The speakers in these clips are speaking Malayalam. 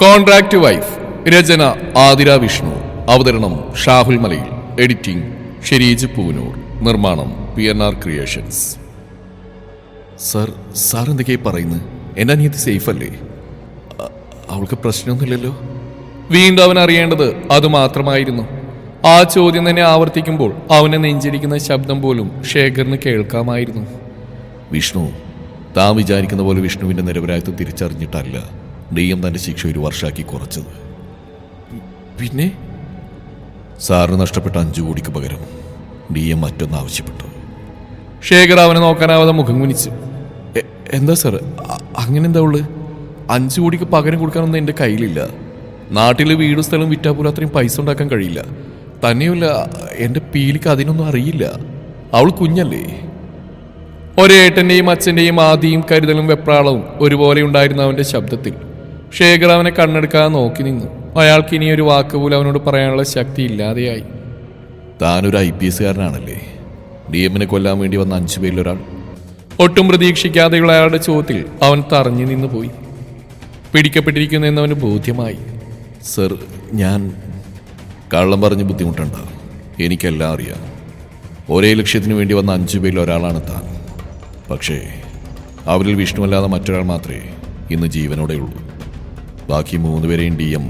കോൺട്രാക്ട് വൈഫ് രചന ആതിര വിഷ്ണു. അവതരണം ഷാഹുൽ മലയിൽ. എഡിറ്റിംഗ് ഷെരീജ് പൂനൂർ. നിർമ്മാണം P N R creations. Sir sir എന്തൊക്കെയായി പറയുന്നത്? എന്റെ അനിയത്തി സേഫ് അല്ലേ അവൾക്ക് പ്രശ്നമൊന്നുമില്ലല്ലോ? വീണ്ടും അവൻ അറിയേണ്ടത് അത് മാത്രമായിരുന്നു. ആ ചോദ്യം തന്നെ ആവർത്തിക്കുമ്പോൾ അവനെ നെഞ്ചിരിക്കുന്ന ശബ്ദം പോലും ശേഖറിന് കേൾക്കാമായിരുന്നു. വിഷ്ണു താൻ വിചാരിക്കുന്ന പോലെ വിഷ്ണുവിന്റെ നിരപരാധിത്വം തിരിച്ചറിഞ്ഞിട്ടല്ല. ഡിഎം തന്റെ ശിക്ഷ ഒരു വർഷമാക്കി കുറച്ചത്. പിന്നെ? സാറിന് നഷ്ടപ്പെട്ട അഞ്ചു കോടിക്ക് പകരം ഡി എം മറ്റൊന്ന് ആവശ്യപ്പെട്ടു. ശേഖർ അവനെ നോക്കാനാവാതെ മുഖം കുനിച്ചു. എന്താ സാർ അങ്ങനെ എന്താ ഉള്ളു? അഞ്ചു കോടിക്ക് പകരം കൊടുക്കാനൊന്നും എന്റെ കയ്യിലില്ല. നാട്ടിൽ വീടും സ്ഥലവും വിറ്റാൽ പോലും അത്രയും പൈസ ഉണ്ടാക്കാൻ കഴിയില്ല. തന്നെയുമല്ല എന്റെ പീലിക്ക് അതിനൊന്നും അറിയില്ല. അവൾ കുഞ്ഞല്ലേ? ഒരേട്ടന്റെയും അച്ഛന്റെയും ആദിയും കരുതലും വെപ്രാളവും ഒരുപോലെ ഉണ്ടായിരുന്ന അവന്റെ ശബ്ദത്തിൽ ശേഖർ അവനെ കണ്ണെടുക്കാതെ നോക്കി നിന്നു. അയാൾക്ക് ഇനി ഒരു വാക്ക് പോലും അവനോട് പറയാനുള്ള ശക്തി ഇല്ലാതെയായി. താനൊരു ഐ പി എസ്കാരനാണല്ലേ ഡി എമ്മിനെ കൊല്ലാൻ വേണ്ടി വന്ന അഞ്ചു പേരിലൊരാൾ. ഒട്ടും പ്രതീക്ഷിക്കാതെയുള്ള അയാളുടെ ചോദ്യത്തിൽ അവൻ തറഞ്ഞു നിന്ന് പോയി. പിടിക്കപ്പെട്ടിരിക്കുന്നു എന്നവന് ബോധ്യമായി. സർ ഞാൻ കള്ളം പറഞ്ഞ് ബുദ്ധിമുട്ടണ്ട. എനിക്കെല്ലാം അറിയാം. ഒരേ ലക്ഷ്യത്തിന് വേണ്ടി വന്ന അഞ്ചു പേരിൽ ഒരാളാണ് താൻ. പക്ഷേ അവരിൽ വിഷ്ണുവല്ലാതെ മറ്റൊരാൾ മാത്രമേ ഇന്ന് ജീവനോടെ ഉള്ളൂ ബാക്കി മൂന്നുപേരെയും ഡി എം.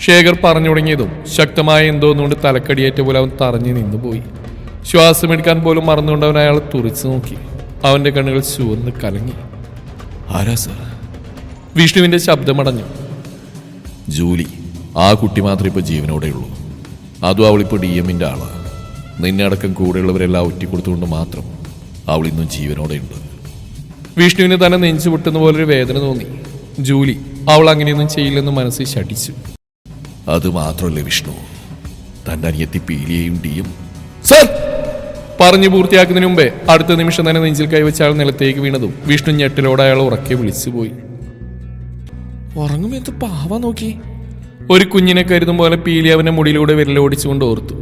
ശേഖർ പറഞ്ഞു തുടങ്ങിയതും ശക്തമായ എന്തോന്നുകൊണ്ട് തലക്കടിയേറ്റ പോലെ അവൻ തറഞ്ഞു നിന്നുപോയി. ശ്വാസമെടുക്കാൻ പോലും മറന്നുകൊണ്ട് അവൻ അയാൾ തുറിച്ചു നോക്കി. അവന്റെ കണ്ണുകൾ ചുവന്ന് കലങ്ങി. ആരാ സർ? വിഷ്ണുവിന്റെ ശബ്ദമടഞ്ഞു. ജൂലി ആ കുട്ടി മാത്രമേ ഇപ്പോൾ ജീവനോടെയുള്ളൂ അതും അവളിപ്പോൾ ഡി എമ്മിന്റെ ആളാണ് നിന്നെ അടക്കം കൂടെയുള്ളവരെല്ലാം ഒറ്റിക്കൊടുത്തുകൊണ്ട് മാത്രം അവൾ ഇന്നും ജീവനോടെ ഉണ്ട്. വിഷ്ണുവിന് തന്നെ നെഞ്ചു പൊട്ടുന്ന പോലൊരു വേദന തോന്നി. ജൂലി അവൾ അങ്ങനെയൊന്നും ചെയ്യില്ലെന്ന് മനസ്സിൽ ശഠിച്ചു. അത് മാത്രമല്ലേ വിഷ്ണു? തന്റെ അനിയത്തി പീലിയെയും ഡിയും. സർ പറഞ്ഞു പൂർത്തിയാക്കുന്നതിന് മുമ്പേ അടുത്ത നിമിഷം തന്നെ നെഞ്ചിൽ കൈവച്ച അയാൾ നിലത്തേക്ക് വീണതും വിഷ്ണു ഞെട്ടിലോടെ അയാൾ ഉറക്കെ വിളിച്ചുപോയി. ഉറങ്ങും എന്ത് പാവ നോക്കി. ഒരു കുഞ്ഞിനെ കരുതും പോലെ പീലി അവന്റെ മുടിയിലൂടെ വിരലോടിച്ചുകൊണ്ട് ഓർത്തു.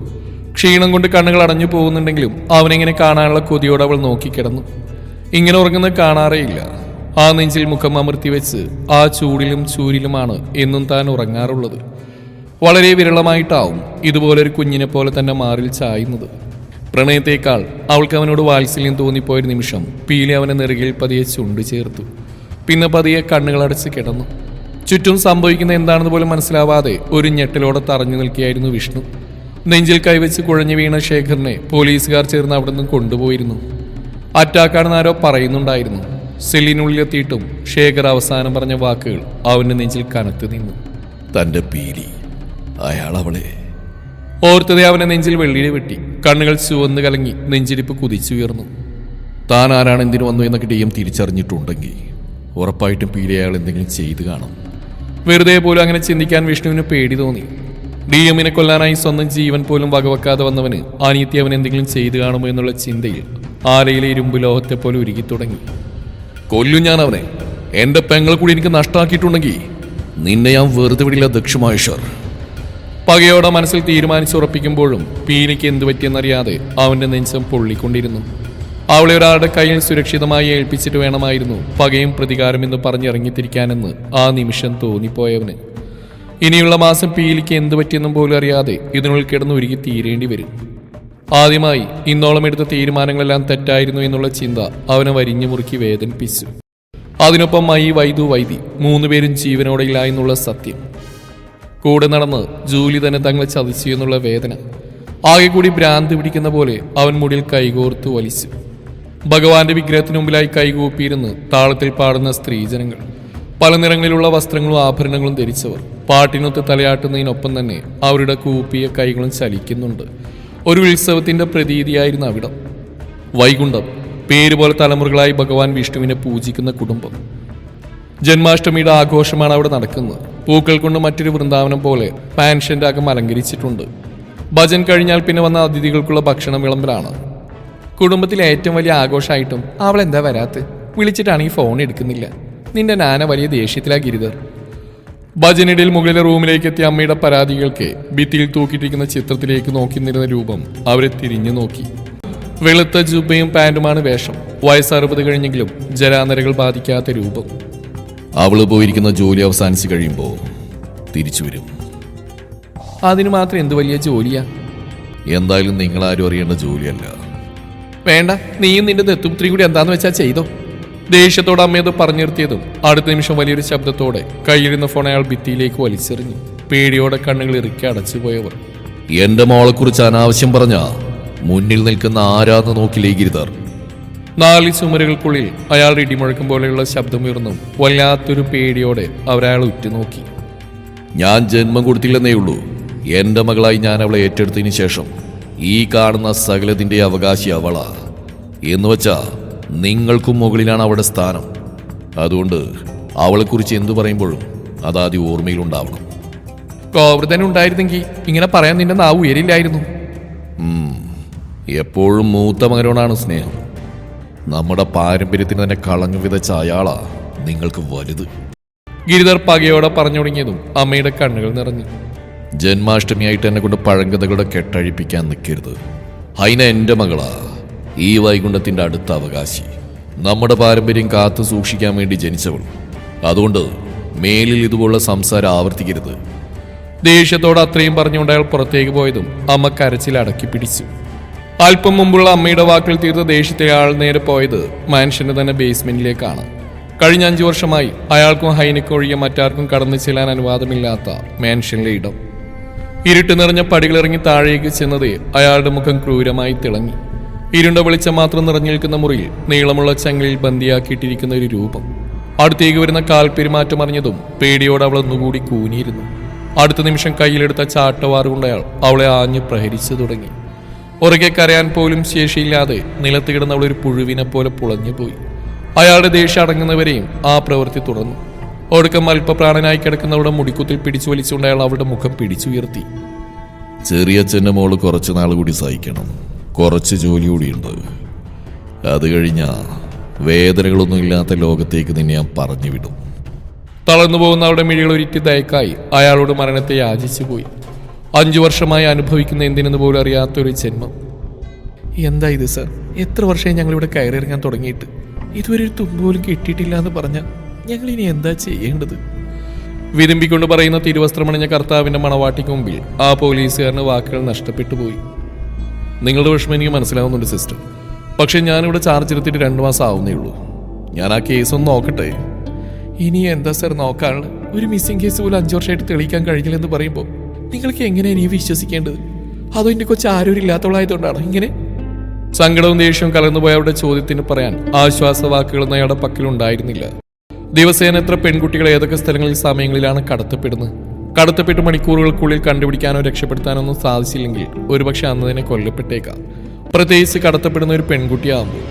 ക്ഷീണം കൊണ്ട് കണ്ണുകൾ അടഞ്ഞു പോകുന്നുണ്ടെങ്കിലും അവനെങ്ങനെ കാണാനുള്ള കൊതിയോടെ അവൾ നോക്കിക്കിടന്നു. ഇങ്ങനെ ഉറങ്ങുന്നത് കാണാറേയില്ല. ആ നെഞ്ചിൽ മുഖം അമർത്തി വെച്ച് ആ ചൂടിലും ചൂരിലുമാണ് എന്നും താൻ ഉറങ്ങാറുള്ളത്. വളരെ വിരളമായിട്ടാവും ഇതുപോലൊരു കുഞ്ഞിനെ പോലെ തന്നെ മാറിൽ ചായുന്നത്. പ്രണയത്തേക്കാൾ അവൾക്ക് അവനോട് വാത്സല്യം തോന്നിപ്പോയൊരു നിമിഷം പീലി അവനെ നെറുകിൽ പതിയെ ചുണ്ടു ചേർത്തു. പിന്നെ പതിയെ കണ്ണുകളടച്ച് കിടന്നു. ചുറ്റും സംഭവിക്കുന്ന എന്താണെന്ന് പോലും മനസ്സിലാവാതെ ഒരു ഞെട്ടലോടെ തറഞ്ഞു നിൽക്കുകയായിരുന്നു വിഷ്ണു. നെഞ്ചിൽ കൈവച്ച് കുഴഞ്ഞു വീണ ശേഖറിനെ പോലീസുകാർ ചേർന്ന് അവിടെ നിന്ന് കൊണ്ടുപോയിരുന്നു. അറ്റാക്കാണെന്ന് ആരോ പറയുന്നുണ്ടായിരുന്നു. സെല്ലിനുള്ളിലെത്തിയിട്ടും ശേഖർ അവസാനം പറഞ്ഞ വാക്കുകൾ അവന്റെ നെഞ്ചിൽ കനത്തു നിന്നു. തന്റെ പീലി അയാൾ അവളെ. ഓർത്തതെ അവനെ നെഞ്ചിൽ വെള്ളിയിലെ വെട്ടി. കണ്ണുകൾ ചുവന്ന് കലങ്ങി നെഞ്ചിരിപ്പ് കുതിച്ചുയർന്നു. താൻ ആരാണ് എന്തിനു വന്നു എന്നൊക്കെ ഡി എം തിരിച്ചറിഞ്ഞിട്ടുണ്ടെങ്കിൽ ഉറപ്പായിട്ടും പീലി അയാൾ എന്തെങ്കിലും ചെയ്തു കാണും. വെറുതെ പോലും അങ്ങനെ ചിന്തിക്കാൻ വിഷ്ണുവിന് പേടി തോന്നി. ഡി എമ്മിനെ കൊല്ലാനായി സ്വന്തം ജീവൻ പോലും വകവെക്കാതെ വന്നവന് അനിയത്തി അവൻ എന്തെങ്കിലും ചെയ്തു കാണുമോ എന്നുള്ള ചിന്തയിൽ ആലയിലെ ഇരുമ്പ് ലോഹത്തെ പോലെ ഉരുകി തുടങ്ങി കൊല്ലും ഞാൻ അവനെ എന്റെ പെങ്ങൾ കൂടി എനിക്ക് നഷ്ടമാക്കിയിട്ടുണ്ടെങ്കിൽ നിന്നെ ഞാൻ വെറുതെ വിടില്ല ദക്ഷമായേശ്വർ പകയോടെ മനസ്സിൽ തീരുമാനിച്ചുറപ്പിക്കുമ്പോഴും പീലിക്ക് എന്തു പറ്റിയെന്നറിയാതെ അവന്റെ നെഞ്ചം പൊള്ളിക്കൊണ്ടിരുന്നു. അവളെ ഒരാളുടെ കയ്യിൽ സുരക്ഷിതമായി ഏൽപ്പിച്ചിട്ട് വേണമായിരുന്നു പകയും പ്രതികാരം എന്ന് പറഞ്ഞിറങ്ങിത്തിരിക്കാനെന്ന് ആ നിമിഷം തോന്നിപ്പോയവന്. ഇനിയുള്ള മാസം പീലിക്ക് എന്തു പറ്റിയെന്നും പോലും അറിയാതെ ഇതിനുള്ളിൽ കിടന്നു ഒരുക്കി തീരേണ്ടി വരും. ആദ്യമായി ഇന്നോളം എടുത്ത തീരുമാനങ്ങളെല്ലാം തെറ്റായിരുന്നു എന്നുള്ള ചിന്ത അവനെ വരിഞ്ഞു മുറുക്കി വേദനിപ്പിച്ചു. അതിനൊപ്പം മൈ വൈദു വൈദി മൂന്നുപേരും ജീവനോടെ ഇല്ല എന്നുള്ള സത്യം. കൂടെ നടന്ന് ജൂലി തന്നെ തങ്ങളെ ചതിച്ചു എന്നുള്ള വേദന. ആകെ കൂടി ഭ്രാന്ത് പിടിക്കുന്ന പോലെ അവൻ മുടിയിൽ കൈകോർത്ത് വലിച്ചു. ഭഗവാന്റെ വിഗ്രഹത്തിന് മുമ്പിലായി കൈകൂപ്പിയിരുന്ന് താളത്തിൽ പാടുന്ന സ്ത്രീജനങ്ങൾ. പല നിറങ്ങളിലുള്ള വസ്ത്രങ്ങളും ആഭരണങ്ങളും ധരിച്ചവർ. പാട്ടിനൊത്ത് തലയാട്ടുന്നതിനൊപ്പം തന്നെ അവരുടെ കൂപ്പിയ കൈകളും ചലിക്കുന്നുണ്ട്. ഒരു ഉത്സവത്തിന്റെ പ്രതീതിയായിരുന്നു അവിടം. വൈകുണ്ഠം പേര് പോലെ തലമുറകളായി ഭഗവാൻ വിഷ്ണുവിനെ പൂജിക്കുന്ന കുടുംബം. ജന്മാഷ്ടമിയുടെ ആഘോഷമാണ് അവിടെ നടക്കുന്നത്. പൂക്കൾ കൊണ്ട് മറ്റൊരു വൃന്ദാവനം പോലെ പാൻഷന്റെ അകം അലങ്കരിച്ചിട്ടുണ്ട്. ഭജൻ കഴിഞ്ഞാൽ പിന്നെ വന്ന അതിഥികൾക്കുള്ള ഭക്ഷണം വിളമ്പലാണ്. കുടുംബത്തിലെ ഏറ്റവും വലിയ ആഘോഷമായിട്ടും അവൾ എന്താ വരാത്ത് വിളിച്ചിട്ടാണെങ്കിൽ ഫോൺ എടുക്കുന്നില്ല. നിന്റെ നാന വലിയ ദേഷ്യത്തിലാ ഗിരിധർ. ഭജനിടയിൽ മുകളിലെ റൂമിലേക്ക് എത്തിയ അമ്മയുടെ പരാതികൾക്ക് ഭിത്തിയിൽ തൂക്കിയിട്ടിരിക്കുന്ന ചിത്രത്തിലേക്ക് നോക്കി നിന്നിരുന്ന രൂപം അവരെ തിരിഞ്ഞു നോക്കി. വെളുത്ത ജുബയും പാന്റുമാണ് വേഷം. വയസ്സ് അറുപത് കഴിഞ്ഞെങ്കിലും ജരാനരകൾ ബാധിക്കാത്ത രൂപം. അവൾ പോയിരിക്കുന്ന ജോലി അവസാനിച്ച് കഴിയുമ്പോൾ തിരിച്ചു വരും. അതിന് മാത്രം എന്ത് വലിയ ജോലിയാ? എന്തായാലും നിങ്ങളാരും അറിയേണ്ട ജോലിയല്ല. വേണ്ട നീയും നിന്റെ ദത്തുപുത്രി കൂടി എന്താന്ന് വെച്ചാൽ ചെയ്തോ? ദേഷ്യത്തോടെ അമ്മയത് പറഞ്ഞു നിർത്തിയതും അടുത്ത നിമിഷം വലിയൊരു ശബ്ദത്തോടെ കയ്യിലിരുന്ന ഫോൺ അയാൾ ഭിത്തിയിലേക്ക് വലിച്ചെറിഞ്ഞു. പേടിയോടെ കണ്ണുകൾ ഇറുക്കി അടച്ചുപോയവർ എന്റെ മോളെക്കുറിച്ച് അനാവശ്യം പറഞ്ഞ മുന്നിൽ നിൽക്കുന്ന ആരാന്ന് നോക്കി ഗിരിധർ നാല് ചുമരുകൾക്കുള്ളിൽ അയാൾ ഇടിമുഴക്കം പോലെയുള്ള ശബ്ദം ഉയർന്നു വല്ലാത്തൊരു പേടിയോടെ അവരയാൾ ഉറ്റുനോക്കി. ഞാൻ ജന്മം കൊടുത്തില്ലെന്നേ ഉള്ളൂ. എന്റെ മകളായി ഞാൻ അവളെ ഏറ്റെടുത്തതിന് ശേഷം ഈ കാണുന്ന സകലത്തിന്റെ അവകാശി അവളാ. എന്ന് വച്ചാ നിങ്ങൾക്കും മുകളിലാണ് അവളുടെ സ്ഥാനം. അതുകൊണ്ട് അവളെക്കുറിച്ച് എന്തു പറയുമ്പോഴും അതാദ്യം ഓർമ്മയിലുണ്ടാവണം കോവൃതൻ ഉണ്ടായിരുന്നെങ്കിൽ ഇങ്ങനെ പറയാൻ നിന്റെ നാവ് ഉയരില്ലായിരുന്നു. എപ്പോഴും മൂത്ത മകനോടാണ് സ്നേഹം. നമ്മുടെ പാരമ്പര്യത്തിന് തന്നെ കളഞ്ഞു വിതച്ച അയാളാ നിങ്ങൾക്ക് വലുത്. ഗിരിധർ പകയോടെ പറഞ്ഞു തുടങ്ങിയതും അമ്മയുടെ കണ്ണുകൾ നിറഞ്ഞു. ജന്മാഷ്ടമിയായിട്ട് എന്നെ കൊണ്ട് പഴങ്കഥകളുടെ കെട്ടഴിപ്പിക്കാൻ നിൽക്കരുത്. ഹൈന എന്റെ മകളാ. ഈ വൈകുണ്ഠത്തിന്റെ അടുത്ത അവകാശി. നമ്മുടെ പാരമ്പര്യം കാത്തു സൂക്ഷിക്കാൻ വേണ്ടി ജനിച്ചവൾ. അതുകൊണ്ട് മേലിൽ ഇതുപോലുള്ള സംസാരം ആവർത്തിക്കരുത്. ദേഷ്യത്തോടെ അത്രയും പറഞ്ഞുകൊണ്ട് അയാൾ പുറത്തേക്ക് പോയതും അമ്മ കരച്ചിൽ അടക്കി പിടിച്ചു. അല്പം മുമ്പുള്ള അമ്മയുടെ വാക്കിൽ തീർത്ത ദേഷ്യത്തെ അയാൾ നേരെ പോയത് മാൻഷന്റെ തന്നെ ബേസ്മെന്റിലേക്കാണ്. കഴിഞ്ഞ അഞ്ചു വർഷമായി അയാൾക്കും ഹൈനയ്ക്കും ഒഴികെ മറ്റാർക്കും കടന്നു ചെല്ലാൻ അനുവാദമില്ലാത്ത മാൻഷനിലെ ഇടം. ഇരുട്ട് നിറഞ്ഞ പടികളിറങ്ങി താഴേക്ക് ചെന്നതേ അയാളുടെ മുഖം ക്രൂരമായി തിളങ്ങി. ഇരുണ്ട വെളിച്ചം മാത്രം നിറഞ്ഞു നിൽക്കുന്ന മുറിയിൽ നീളമുള്ള ചങ്ങലിൽ ബന്ദിയാക്കിയിട്ടിരിക്കുന്ന ഒരു രൂപം. അടുത്തേക്ക് വരുന്ന കാൽ പെരുമാറ്റം അറിഞ്ഞതും പേടിയോടെ അവൾ ഒന്നുകൂടി കൂനിയിരുന്നു. അടുത്ത നിമിഷം കയ്യിലെടുത്ത ചാട്ടവാറ് കൊണ്ടയാൾ അവളെ ആഞ്ഞു പ്രഹരിച്ചു തുടങ്ങി. ഉറകെ കരയാൻ പോലും ശേഷിയില്ലാതെ നിലത്ത് കിടന്ന അവളൊരു പുഴുവിനെ പോലെ പുളഞ്ഞുപോയി അയാളുടെ ദേഷ്യം അടങ്ങുന്നവരെയും ആ പ്രവൃത്തി തുടർന്നു. ഒടുക്കം അല്പപ്രാണനായി കിടക്കുന്നവളുടെ മുടിക്കുത്തിൽ പിടിച്ചു വലിച്ചുകൊണ്ട് അയാൾ അവളുടെ മുഖം പിടിച്ചുയർത്തി. ചെറിയച്ഛന്റെ മോൾ കുറച്ചു നാൾ കൂടി സഹിക്കണം. കുറച്ച് ജോലി കൂടിയുണ്ട്. അത് കഴിഞ്ഞാൽ വേദനകളൊന്നും ഇല്ലാത്ത ലോകത്തേക്ക് നിന്നെ ഞാൻ പറഞ്ഞു വിടും. തളർന്നു പോകുന്ന അവിടെ മിഴികൾ ഒരിറ്റി ദയക്കായി അയാളോട് മരണത്തെ യാചിച്ചു പോയി. അഞ്ചു വർഷമായി അനുഭവിക്കുന്ന എന്തിനെന്ന് പോലും അറിയാത്തൊരു ജന്മം. എന്താ ഇത് സർ? എത്ര വർഷമായി ഞങ്ങൾ ഇവിടെ കയറിയിറങ്ങാൻ തുടങ്ങിയിട്ട്? ഇതുവരെ ഒരു തുമ്പ് പോലും കിട്ടിയിട്ടില്ല എന്ന് പറഞ്ഞാൽ ഞങ്ങൾ ഇനി എന്താ ചെയ്യേണ്ടത്? വിരുമ്പിക്കൊണ്ട് പറയുന്ന തിരുവസ്ത്രമണിഞ്ഞ കർത്താവിന്റെ മണവാട്ടിക്ക് മുമ്പിൽ ആ പോലീസുകാരന് വാക്കുകൾ നഷ്ടപ്പെട്ടു പോയി. നിങ്ങളുടെ വിഷമം എനിക്ക് മനസ്സിലാവുന്നുണ്ട് സിസ്റ്റർ. പക്ഷെ ഞാനിവിടെ ചാർജ് എടുത്തിട്ട് രണ്ട് മാസം ആവുന്നേ ഉള്ളൂ. ഞാൻ ആ കേസ് ഒന്ന് നോക്കട്ടെ? ഇനി എന്താ സർ നോക്കാനുള്ളത് ഒരു മിസ്സിംഗ് കേസ് പോലും അഞ്ചു വർഷമായിട്ട് തെളിയിക്കാൻ കഴിഞ്ഞില്ലെന്ന് പറയുമ്പോൾ നിങ്ങൾക്ക് എങ്ങനെയാണ് ഇനി വിശ്വസിക്കേണ്ടത്? അതോ എന്റെ കൊച്ചു ആരും ഇല്ലാത്തവളായതുകൊണ്ടാണോ ഇങ്ങനെ? സങ്കടവും ദേഷ്യവും കലർന്നുപോയ അവരുടെ ചോദ്യത്തിന് പറയാൻ ആശ്വാസ വാക്കുകളൊന്നും അയാളുടെ പക്കലുണ്ടായിരുന്നില്ല. ദിവസേന എത്ര പെൺകുട്ടികൾ ഏതൊക്കെ സ്ഥലങ്ങളിൽ സമയങ്ങളിലാണ് കടത്തപ്പെടുന്നത്? കടത്തപ്പെട്ട് മണിക്കൂറുകൾക്കുള്ളിൽ കണ്ടുപിടിക്കാനോ രക്ഷപ്പെടുത്താനോ ഒന്നും സാധിച്ചില്ലെങ്കിൽ ഒരുപക്ഷെ അന്ന് തന്നെ കൊല്ലപ്പെട്ടേക്കാം. പ്രത്യേകിച്ച് കടത്തപ്പെടുന്ന ഒരു പെൺകുട്ടിയാകുമ്പോൾ.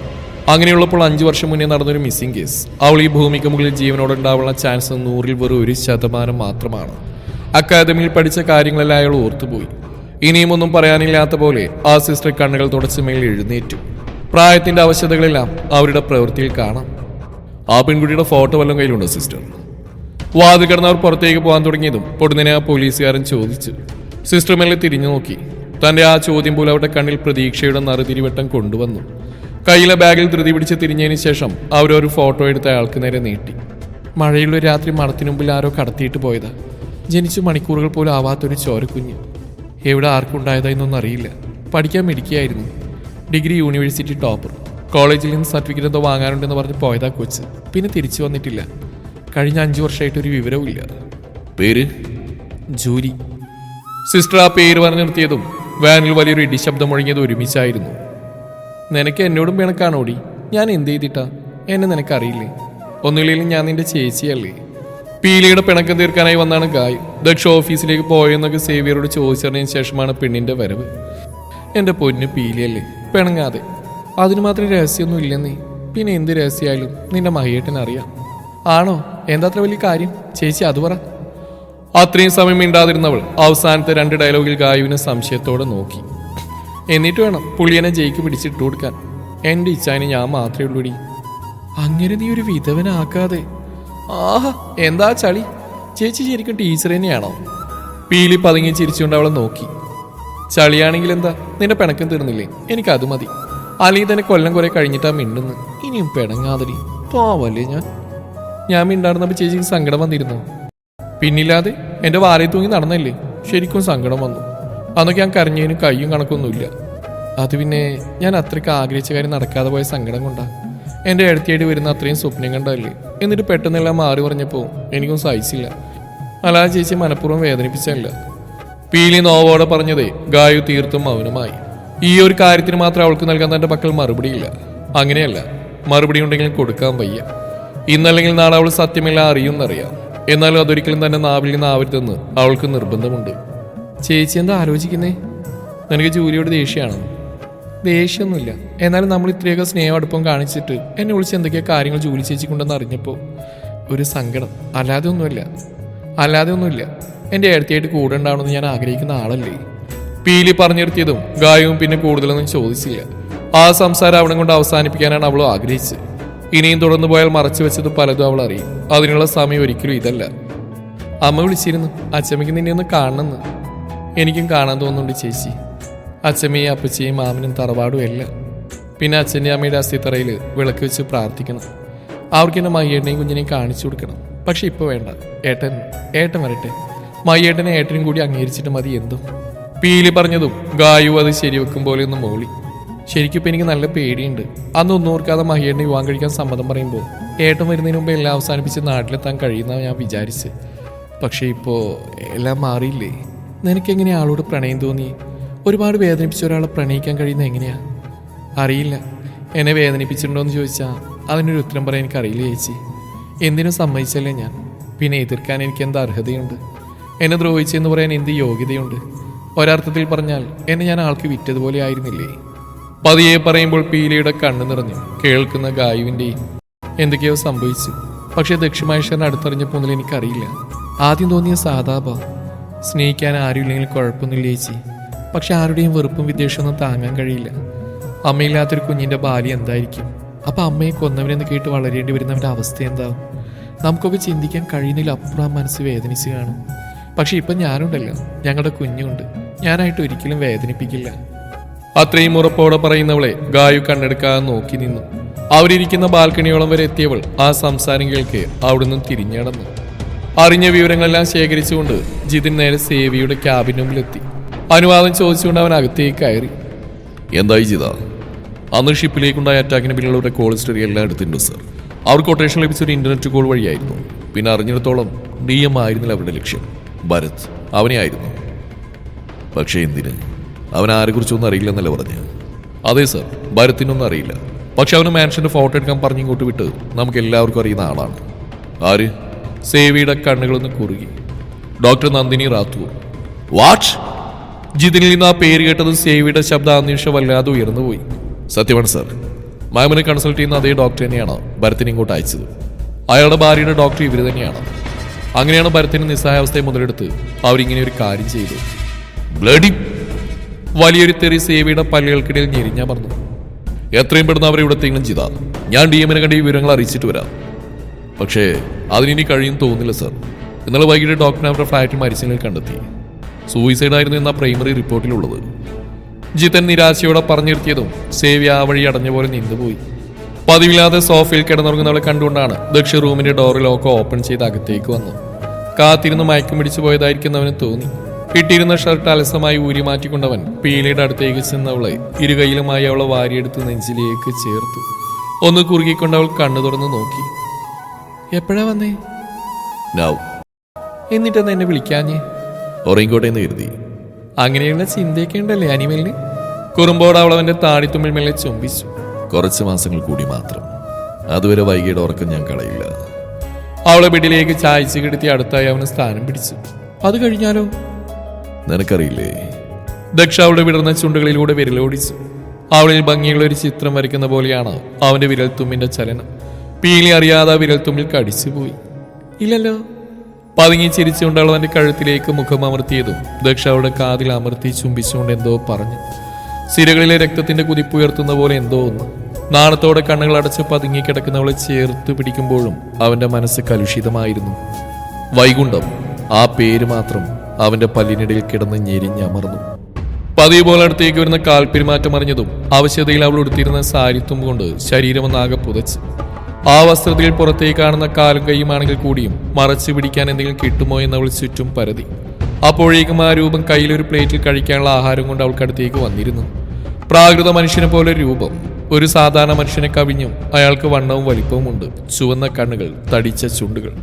അങ്ങനെയുള്ളപ്പോൾ അഞ്ചു വർഷം മുന്നേ നടന്നൊരു മിസ്സിംഗ് കേസ് അവൾ ഈ ഭൂമിക്ക് മുകളിൽ ജീവനോടെ ഉണ്ടാവാനുള്ള ചാൻസ് നൂറിൽ വെറും ഒരു ശതമാനം മാത്രമാണ്. അക്കാദമിയിൽ പഠിച്ച കാര്യങ്ങളെല്ലാം അയാൾ ഓർത്തുപോയി. ഇനിയും ഒന്നും പറയാനില്ലാത്ത പോലെ ആ സിസ്റ്റർ കണ്ണുകൾ തുടച്ച മേൽ എഴുന്നേറ്റു. പ്രായത്തിന്റെ അവശതകളെല്ലാം അവരുടെ പ്രവൃത്തിയിൽ കാണാം. ആ പെൺകുട്ടിയുടെ ഫോട്ടോ വല്ലതും കയ്യിലുണ്ടോ സിസ്റ്റർ വാതിൽ കിടന്നവർ പുറത്തേക്ക് പോകാൻ തുടങ്ങിയതും പൊടുന്നിനെ ആ പോലീസുകാരൻ ചോദിച്ചു. സിസ്റ്റർ മെല്ലെ തിരിഞ്ഞു നോക്കി. തന്റെ ആ ചോദ്യം പോലും അവരുടെ കണ്ണിൽ പ്രതീക്ഷയുടെ നറുതിരിവട്ടം കൊണ്ടുവന്നു. കയ്യിലെ ബാഗിൽ ധൃതി പിടിച്ച് തിരിഞ്ഞതിന് ശേഷം അവരൊരു ഫോട്ടോ എടുത്ത് അയാൾക്ക് നേരെ നീട്ടി. മഴയുള്ള രാത്രി മണത്തിനു മുമ്പിൽ ആരോ കടത്തിയിട്ട് പോയതാ. ജനിച്ചു മണിക്കൂറുകൾ പോലും ആവാത്തൊരു ചോരക്കുഞ്ഞ്. എവിടെ ആർക്കുണ്ടായതാ എന്നൊന്നും അറിയില്ല. പഠിക്കാൻ മിടിക്കുകയായിരുന്നു ഡിഗ്രി യൂണിവേഴ്സിറ്റി ടോപ്പർ. കോളേജിൽ നിന്ന് സർട്ടിഫിക്കറ്റ് എന്തോ വാങ്ങാനുണ്ടെന്ന് പറഞ്ഞ് പോയതാ കൊച്ച്. പിന്നെ തിരിച്ചു വന്നിട്ടില്ല. കഴിഞ്ഞ അഞ്ചു വർഷമായിട്ട് ഒരു വിവരവും ഇല്ല. പേര്? ജൂലി. സിസ്റ്റർ ആ പേര് പറഞ്ഞു നിർത്തിയതും വാനിൽ വലിയൊരു ഇടി ശബ്ദം മുഴങ്ങിയത് ഒരുമിച്ചായിരുന്നു. നിനക്ക് എന്നോടും പിണക്കാണോടി? ഞാൻ എന്ത് ചെയ്തിട്ടാ? എന്നെ നിനക്കറിയില്ലേ? ഒന്നുമില്ലെങ്കിലും ഞാൻ നിന്റെ ചേച്ചിയല്ലേ. പീലിയുടെ പിണക്കം തീർക്കാനായി വന്നാണ് ഗായ്. ദക്ഷ ഓഫീസിലേക്ക് പോയെന്നൊക്കെ സേവിയറോട് ചോദിച്ചറിഞ്ഞതിന് ശേഷമാണ് പെണ്ണിന്റെ വരവ്. എന്റെ പൊന്ന് പീലിയല്ലേ പിണങ്ങാതെ. അതിന് മാത്രം രഹസ്യമൊന്നും ഇല്ലെന്നേ. പിന്നെ എന്ത് രഹസ്യമായാലും നിന്റെ മഹിയേട്ടൻ അറിയാം ആണോ? എന്താ അത്ര വലിയ കാര്യം? ചേച്ചി അത് പറ. അത്രയും സമയം മിണ്ടാതിരുന്നവൾ അവസാനത്തെ രണ്ട് ഡയലോഗിൽ ഗായുവിനെ സംശയത്തോടെ നോക്കി. എന്നിട്ട് വേണം പുളിയനെ ജയിക്ക് പിടിച്ചിട്ട് കൊടുക്കാൻ. എന്റെ ഇച്ഛാന് ഞാൻ മാത്രമേ ഉള്ളൂടി. അങ്ങനെ നീ ഒരു വിധവനാക്കാതെ. ആഹാ എന്താ ചളി? ചേച്ചി ശരിക്കും ടീച്ചർ തന്നെയാണോ? പീലി പതുങ്ങി ചിരിച്ചുകൊണ്ട് അവളെ നോക്കി. ചളിയാണെങ്കിൽ എന്താ? നിന്റെ പിണക്കം തീർന്നില്ലേ? എനിക്ക് അത് മതി. അല്ലെങ്കിൽ തന്നെ കൊല്ലം കുറെ കഴിഞ്ഞിട്ടാ മിണ്ടുന്നു ഇനിയും പിണങ്ങാതിരി പാവല്ലേ ഞാൻ? ഞാൻ മിണ്ടാടുന്നപ്പോൾ ചേച്ചിക്ക് സങ്കടം വന്നിരുന്നു. പിന്നില്ലാതെ എന്റെ വാരയിൽ തൂങ്ങി നടന്നല്ലേ? ശരിക്കും സങ്കടം വന്നു. അന്നൊക്കെ ഞാൻ കരഞ്ഞതിന് കയ്യും കണക്കൊന്നുമില്ല. അത് പിന്നെ ഞാൻ അത്രയ്ക്ക് ആഗ്രഹിച്ച കാര്യം നടക്കാതെ പോയ സങ്കടം കൊണ്ടാ. എന്റെ അടുത്തേടി വരുന്ന അത്രയും സ്വപ്നം കണ്ടല്ലേ എന്നിട്ട് പെട്ടെന്നെല്ലാം മാറി പറഞ്ഞപ്പോൾ എനിക്കും സഹിച്ചില്ല. അല്ലാതെ ചേച്ചി മനഃപൂർവം വേദനിപ്പിച്ചല്ല പീലി നോവോടെ പറഞ്ഞതേ ഗായു തീർത്തും മൗനമായി. ഈ ഒരു കാര്യത്തിന് മാത്രം അവൾക്ക് നൽകാൻ തന്റെ പക്കൽ മറുപടിയില്ല. അങ്ങനെയല്ല മറുപടി ഉണ്ടെങ്കിൽ കൊടുക്കാൻ വയ്യ. ഇന്നല്ലെങ്കിൽ നാളെ അവൾ സത്യമെല്ലാം അറിയുമെന്നറിയാം എന്നാലും അതൊരിക്കലും തന്നെ നാവിൽ നിന്ന് ആവരുതെന്ന് അവൾക്ക് നിർബന്ധമുണ്ട്. ചേച്ചി എന്താ ആലോചിക്കുന്നേ? നിനക്ക് ജൂലിയോട് ദേഷ്യമാണോ? ദേഷ്യമൊന്നുമില്ല. എന്നാലും നമ്മൾ ഇത്രയൊക്കെ സ്നേഹം അടുപ്പം കാണിച്ചിട്ട് എന്നെ വിളിച്ച് എന്തൊക്കെയാ കാര്യങ്ങൾ ജോലി ചേച്ചിക്കുണ്ടെന്ന് അറിഞ്ഞപ്പോൾ ഒരു സങ്കടം. അല്ലാതെ ഒന്നുമില്ല. അല്ലാതെ ഒന്നുമില്ല. എന്റെ അടുത്തായിട്ട് കൂടെ ഉണ്ടാവണമെന്ന് ഞാൻ ആഗ്രഹിക്കുന്ന ആളല്ലേ? പീലി പറഞ്ഞിരുത്തിയതും ഗായവും പിന്നെ കൂടുതലൊന്നും ചോദിച്ചില്ല. ആ സംസാരം അവിടെ കൊണ്ട് അവസാനിപ്പിക്കാനാണ് അവൾ ആഗ്രഹിച്ചത്. ഇനിയും തുടർന്നു പോയാൽ മറച്ചു വെച്ചത് പലതും അവൾ അറിയും. അതിനുള്ള സമയം ഒരിക്കലും ഇതല്ല. അമ്മ വിളിച്ചിരുന്നു. അച്ചമ്മയ്ക്ക് നിന്നെ ഒന്ന് കാണണമെന്ന്. എനിക്കും കാണാൻ തോന്നുന്നുണ്ട് ചേച്ചി. അച്ചമ്മയും അപ്പച്ചിയും മാമനും തറവാടും എല്ലാം പിന്നെ അച്ഛന്റെ അമ്മയുടെ അസ്ഥിത്തറയിൽ വിളക്ക് വെച്ച് പ്രാർത്ഥിക്കണം. അവർക്ക് എന്നെ മയ്യേട്ടനെയും കുഞ്ഞിനെയും കാണിച്ചു കൊടുക്കണം. പക്ഷെ ഇപ്പോൾ വേണ്ട. ഏട്ടൻ ഏട്ടൻ വരട്ടെ. മയ്യേട്ടനെ ഏട്ടനും കൂടി അംഗീകരിച്ചിട്ട് മതി എന്തും. പീലി പറഞ്ഞതും ഗായു അത് ശരിവെക്കും പോലെ ഒന്ന് മോളി. ശരിക്കും ഇപ്പം എനിക്ക് നല്ല പേടിയുണ്ട്. അന്ന് ഒന്നും ഓർക്കാതെ മഹിയേട്ടന് വിവാഹം കഴിക്കാൻ സമ്മതം പറയുമ്പോൾ ഏട്ടൻ വരുന്നതിന് മുമ്പ് എല്ലാം അവസാനിപ്പിച്ച് നാട്ടിലെത്താൻ കഴിയുന്ന ഞാൻ വിചാരിച്ച് പക്ഷേ ഇപ്പോൾ എല്ലാം മാറിയില്ലേ? നിനക്കെങ്ങനെ ആളോട് പ്രണയം തോന്നി? ഒരുപാട് വേദനിപ്പിച്ച ഒരാളെ പ്രണയിക്കാൻ കഴിയുന്ന എങ്ങനെയാ? അറിയില്ല. എന്നെ വേദനിപ്പിച്ചിട്ടുണ്ടോ എന്ന് ചോദിച്ചാൽ അതിനൊരു ഉത്തരം പറയാൻ എനിക്കറിയില്ല ചേച്ചി. എന്തിനും സമ്മതിച്ചല്ലേ ഞാൻ? പിന്നെ എതിർക്കാൻ എനിക്ക് എന്ത് അർഹതയുണ്ട്? എന്നെ ദ്രോഹിച്ചെന്ന് പറയാൻ എന്ത് യോഗ്യതയുണ്ട്? ഒരർത്ഥത്തിൽ പറഞ്ഞാൽ എന്നെ ഞാൻ ആൾക്ക് വിറ്റതുപോലെ ആയിരുന്നില്ലേ? പതിയെ പറയുമ്പോൾ പീലിയുടെ കണ്ണു നിറഞ്ഞു. കേൾക്കുന്ന ഗായുവിന്റെയും എന്തൊക്കെയോ സംഭവിച്ചു. പക്ഷേ ദക്ഷിമേശ്വരൻ അടുത്തറിഞ്ഞപ്പോൾ എനിക്കറിയില്ല. ആദ്യം തോന്നിയ സാധാപ സ്നേഹിക്കാൻ ആരുമില്ലെങ്കിൽ കുഴപ്പമൊന്നുമില്ല ചേച്ചി. പക്ഷെ ആരുടെയും വെറുപ്പും വിദ്വേഷമൊന്നും താങ്ങാൻ കഴിയില്ല. അമ്മയില്ലാത്തൊരു കുഞ്ഞിന്റെ ബാല്യം എന്തായിരിക്കും? അപ്പൊ അമ്മയെ കൊന്നവനെന്ന് കേട്ട് വളരേണ്ടി വരുന്നവന്റെ അവസ്ഥ എന്താവും? നമുക്കൊക്കെ ചിന്തിക്കാൻ കഴിയുന്നില്ല അപ്പുറം മനസ്സ് വേദനിച്ച് കാണും. പക്ഷെ ഇപ്പൊ ഞാനുണ്ടല്ലോ. ഞങ്ങളുടെ കുഞ്ഞുണ്ട് ഞാനായിട്ട് ഒരിക്കലും വേദനിപ്പിക്കില്ല. അത്രയും ഉറപ്പോടെ പറയുന്നവളെ ഗായു കണ്ണെടുക്കാതെ നോക്കി നിന്നു. അവരിയ്ക്കുന്ന ബാൽക്കണിയോളം വരെ എത്തിയവൾ ആ സംസാരം കേൾക്കെ അവിടുന്ന് തിരിഞ്ഞടന്നു അറിഞ്ഞ വിവരങ്ങളെല്ലാം ശേഖരിച്ചുകൊണ്ട് ജിതിൻ നേരെ സേവിയുടെ ക്യാബിന് മുമ്പിലെത്തി. അനുവാദം ചോദിച്ചുകൊണ്ട് അവൻ അകത്തേക്ക് കയറി. എന്തായി ജിത? അന്ന് ഷിപ്പിലേക്കുണ്ടായ അറ്റാക്കിന് പിന്നിലുള്ള കോൾ ഹിസ്റ്ററി എല്ലാം എടുത്തിട്ടുണ്ട് സർ. അവർ കൊട്ടേഷൻ ലഭിച്ച ഒരു ഇന്റർനെറ്റ് കോൾ വഴിയായിരുന്നു. പിന്നെ അറിഞ്ഞിടത്തോളം ഡി എം ആയിരുന്നില്ല അവരുടെ ലക്ഷ്യം. ഭരത് അവനെ ആയിരുന്നു പക്ഷേ എന്തിന്? അവൻ ആരെക്കുറിച്ചൊന്നും അറിയില്ലെന്നല്ല പറഞ്ഞു? അതെ സർ. ഭരത്തിനൊന്നും അറിയില്ല. പക്ഷെ അവന് മാൻഷന്റെ ഫോട്ടോ എടുക്കാൻ പറഞ്ഞു ഇങ്ങോട്ട് വിട്ട് നമുക്ക് എല്ലാവർക്കും അറിയുന്ന ആളാണ്. ആര്? സേവിയുടെ കണ്ണുകളൊന്ന് കുറുകി. ഡോക്ടർ നന്ദിനി റാത്തൂർ. വാട്ട് ജിതിനിൽ നിന്ന് ആ പേര് കേട്ടത് സേവിയുടെ ശബ്ദ വല്ലാതെ വല്ലാതെ ഉയർന്നുപോയി സത്യമാണ് സർ. മാമിനെ കൺസൾട്ട് ചെയ്യുന്ന അതേ ഡോക്ടർ തന്നെയാണ് ഭരത്തിനെ ഇങ്ങോട്ട് അയച്ചത്. അയാളുടെ ഭാര്യയുടെ ഡോക്ടർ ഇവർ തന്നെയാണ്. അങ്ങനെയാണ് ഭരത്തിന് നിസ്സഹായാവസ്ഥയെ മുതലെടുത്ത് അവരിങ്ങനെ ഒരു കാര്യം ചെയ്തു ബ്ലഡി വലിയൊരു തെറി സേവിയുടെ പല്ലുകൾക്കിടയിൽ ഞെരിഞ്ഞാ പറഞ്ഞു എത്രയും പെടുന്ന അവരെ ഇവിടത്തെങ്കിലും ചെയ്താ. ഞാൻ ഡി എമ്മിനെ കണ്ട് ഈ വിവരങ്ങൾ അറിയിച്ചിട്ട് വരാം. പക്ഷേ അതിനി കഴിയും തോന്നുന്നില്ല സർ. ഇന്നലെ വൈകിട്ട് ഡോക്ടറെ അവരുടെ ഫ്ലാറ്റിൽ മരിച്ചതിൽ കണ്ടെത്തി. സൂയിസൈഡ് ആയിരുന്നു എന്ന പ്രൈമറി റിപ്പോർട്ടിലുള്ളത്. ജിതൻ നിരാശയോടെ പറഞ്ഞിരുത്തിയതും സേവി ആ വഴി അടഞ്ഞ പോലെ നിന്നുപോയി. പതിവില്ലാതെ സോഫയിൽ കിടന്നുറങ്ങുന്നവളെ കണ്ടുകൊണ്ടാണ് ദക്ഷ റൂമിന്റെ ഡോർ ലോക്ക് ഓപ്പൺ ചെയ്ത് അകത്തേക്ക് വന്നു കാത്തിരുന്ന് മയക്കം പിടിച്ചു പോയതായിരിക്കുന്നവന് തോന്നി. കിട്ടിയിരുന്ന ഷർട്ട് അലസമായി ഊരി മാറ്റിക്കൊണ്ടവൻ പീലയുടെ അടുത്തേക്ക് ചെന്നവളെ ഇരുകൈയിലുമായി അവളെ വാരിയെടുത്ത് നെഞ്ചിലേക്ക് ചേർത്തു. ഒന്ന് കുറുകിക്കൊണ്ടവൾ കണ്ണു തുറന്ന് നോക്കി. എപ്പോഴാ വന്നേ? നൗ. എന്നിട്ടെന്ന് എന്നെ വിളിക്കാഞ്ഞേ? ഉറങ്ങിക്കോട്ടെ എന്ന് കരുതി. അങ്ങനെയുള്ള ചിന്തയൊക്കെ ഉണ്ടല്ലേ അനിമലിന്? കുറുമ്പോട് അവൾ താടിത്തുമ്പിൽ മേലെ ചുംബിച്ചു കുറച്ച് മാസങ്ങൾ കൂടി മാത്രം. അതുവരെ വൈകിയുടെ ഉറക്കം ഞാൻ കളയില്ല. അവളെ ബെഡിലേക്ക് ചായച്ച് കിടത്തി അടുത്തായി അവന് സ്ഥാനം പിടിച്ചു. അത് കഴിഞ്ഞാലോ? നിനക്കറിയില്ലേ? ദക്ഷ അവളുടെ വിടർന്ന ചുണ്ടുകളിലൂടെ വിരലോടിച്ചു അവളിൽ ഭംഗിയുള്ള ഒരു ചിത്രം വരയ്ക്കുന്ന പോലെയാണ് അവന്റെ വിരൽത്തുമ്പിന്റെ ചലനം. പീലി അറിയാതെ വിരൽത്തുമ്പിൽ കടിച്ചുപോയി. ഇല്ലല്ലോ. പതുങ്ങി ചിരിച്ചുകൊണ്ട് അവൾ അവന്റെ കഴുത്തിലേക്ക് മുഖം അമർത്തിയതും ദക്ഷ അവളുടെ കാതിൽ അമർത്തി ചുംബിച്ചുകൊണ്ട് എന്തോ പറഞ്ഞു. സിരകളിലെ രക്തത്തിന്റെ കുതിപ്പുയർത്തുന്ന പോലെ എന്തോ ഒന്ന്. നാണത്തോടെ കണ്ണുകൾ അടച്ച് പതുങ്ങി കിടക്കുന്നവളെ ചേർത്ത് പിടിക്കുമ്പോഴും അവന്റെ മനസ്സ് കലുഷിതമായിരുന്നു. വൈകുണ്ഠം ആ പേര് മാത്രം അവന്റെ പല്ലിനിടയിൽ കിടന്ന് ഞെരിഞ്ഞമർന്നു പതിവ് പോലെ അടുത്തേക്ക് വരുന്ന കാൽപ്പെരുമാറ്റം അറിഞ്ഞതും ആവശ്യതയിൽ അവൾ ഉടുത്തിരുന്ന സാരിത്തും കൊണ്ട് ശരീരമൊന്നാകെ പുതച്ച്. ആ വസ്ത്രത്തിൽ പുറത്തേക്ക് കാണുന്ന കാലും കൈയുമാണെങ്കിൽ കൂടിയും മറച്ചു പിടിക്കാൻ എന്തെങ്കിലും കിട്ടുമോ എന്ന് അവൾ ചുറ്റും പരതി. അപ്പോഴേക്കും ആ രൂപം കയ്യിലൊരു പ്ലേറ്റിൽ കഴിക്കാനുള്ള ആഹാരം കൊണ്ട് അവൾക്കടുത്തേക്ക് വന്നിരുന്നു. പ്രാകൃത മനുഷ്യനെ പോലെ രൂപം. ഒരു സാധാരണ മനുഷ്യനെ കവിഞ്ഞും അയാൾക്ക് വണ്ണവും വലിപ്പവുമുണ്ട് ചുവന്ന കണ്ണുകൾ തടിച്ച ചുണ്ടുകൾ.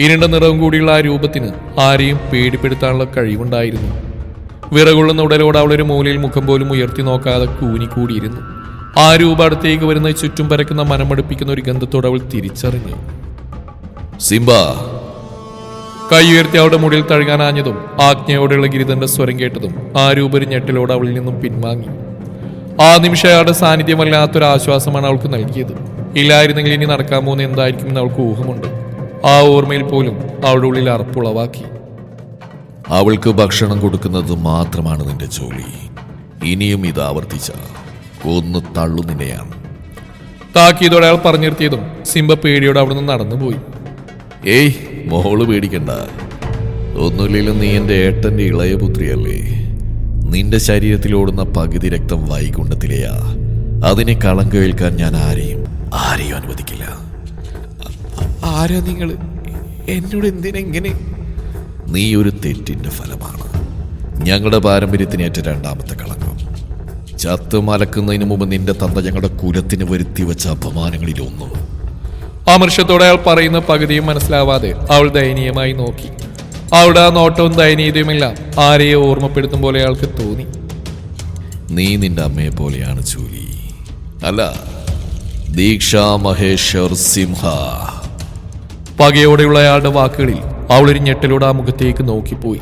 ഇരുണ്ട നിറവും കൂടിയുള്ള ആ രൂപത്തിന് ആരെയും പേടിപ്പെടുത്താനുള്ള കഴിവുണ്ടായിരുന്നു. വിറകൊള്ളുന്ന ഉടലോട് അവളൊരു മൂലയിൽ മുഖം പോലും ഉയർത്തി നോക്കാതെ കൂനിക്കൂടിയിരുന്നു. ആ രൂപ അടുത്തേക്ക് വരുന്ന ചുറ്റും പരക്കുന്ന മനമടുപ്പിക്കുന്ന ഒരു ഗന്ധത്തോട് അവൾ തിരിച്ചറിഞ്ഞു. സിംബ. കൈ ഉയർത്തി അവളുടെ മുടിയിൽ തഴുകാനാഞ്ഞതും ആജ്ഞയോടെയുള്ള ഗിരിതന്റെ സ്വരം കേട്ടതും ആ രൂപ ഞെട്ടലോട് അവളിൽ നിന്നും പിൻവാങ്ങി. ആ നിമിഷം അയാളുടെ സാന്നിധ്യമല്ലാത്തൊരു ആശ്വാസമാണ് അവൾക്ക് നൽകിയത്. ഇല്ലായിരുന്നെങ്കിൽ ഇനി നടക്കാൻ പോകുന്ന എന്തായിരിക്കും എന്ന് അവൾക്ക് ഊഹമുണ്ട്. ആ ഓർമ്മയിൽ പോലും അവളുടെ ഉള്ളിൽ അറപ്പുളവാക്കി അവൾക്ക് ഭക്ഷണം കൊടുക്കുന്നത് മാത്രമാണ് നിന്റെ ജോലി. ഇനിയും ഇത് ആവർത്തിച്ച. ഒന്ന് തള്ളു നിന്നെയാണ്. താക്കിയതോടെ അയാൾ പറഞ്ഞു നിർത്തിയതും സിംബ പേടിയോടെ അവിടെ നിന്ന് നടന്നുപോയി. ഏയ് മോൾ പേടിക്കണ്ട. ഒന്നുമില്ലെങ്കിലും നീ എന്റെ ഏട്ടന്റെ ഇളയ പുത്രിയല്ലേ. നിന്റെ ശരീരത്തിലോടുന്ന പകുതി രക്തം വൈകുണ്ഠത്തിലെയാ. അതിനെ കളം കേൾക്കാൻ ഞാൻ ആരെയും ആരെയും അനുവദിക്കില്ല. ആരാ നിങ്ങൾ എന്നോട് എന്തിനെങ്ങനെ നീ ഒരു തെറ്റിന്റെ ഫലമാണ്. ഞങ്ങളുടെ പാരമ്പര്യത്തിനേറ്റ രണ്ടാമത്തെ കളങ്കം ചത്ത് മലക്കുന്നതിന് മുമ്പ് നിന്റെ തന്ത ഞങ്ങളുടെ കുലത്തിന് വരുത്തി വെച്ച അപമാനങ്ങളിലൊന്നു. അമർഷത്തോടെ അയാൾ പറയുന്ന പകുതിയും മനസ്സിലാവാതെ അവൾ ദയനീയമായി നോക്കി. അവളുടെ ആ നോട്ടവും ദയനീയതയുമില്ല ആരെയോ ഓർമ്മപ്പെടുത്തും പോലെ അയാൾക്ക് തോന്നി. നീ നിന്റെ അമ്മയെ പോലെയാണ് ജൂലി. അല്ല ദീക്ഷ മഹേശ്വർ സിംഹ. പകയോടെയുള്ള അയാളുടെ വാക്കുകളിൽ അവളൊരു ഞെട്ടലോടെ ആ മുഖത്തേക്ക് നോക്കിപ്പോയി.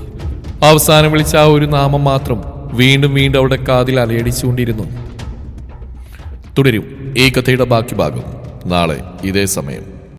അവസാനം വിളിച്ച ആ ഒരു നാമം മാത്രം വീണ്ടും വീണ്ടും അവളുടെ കാതിൽ അലയടിച്ചുകൊണ്ടിരുന്നു. തുടരും ഈ കഥയുടെ ബാക്കി ഭാഗം. നാളെ ഇതേ സമയം.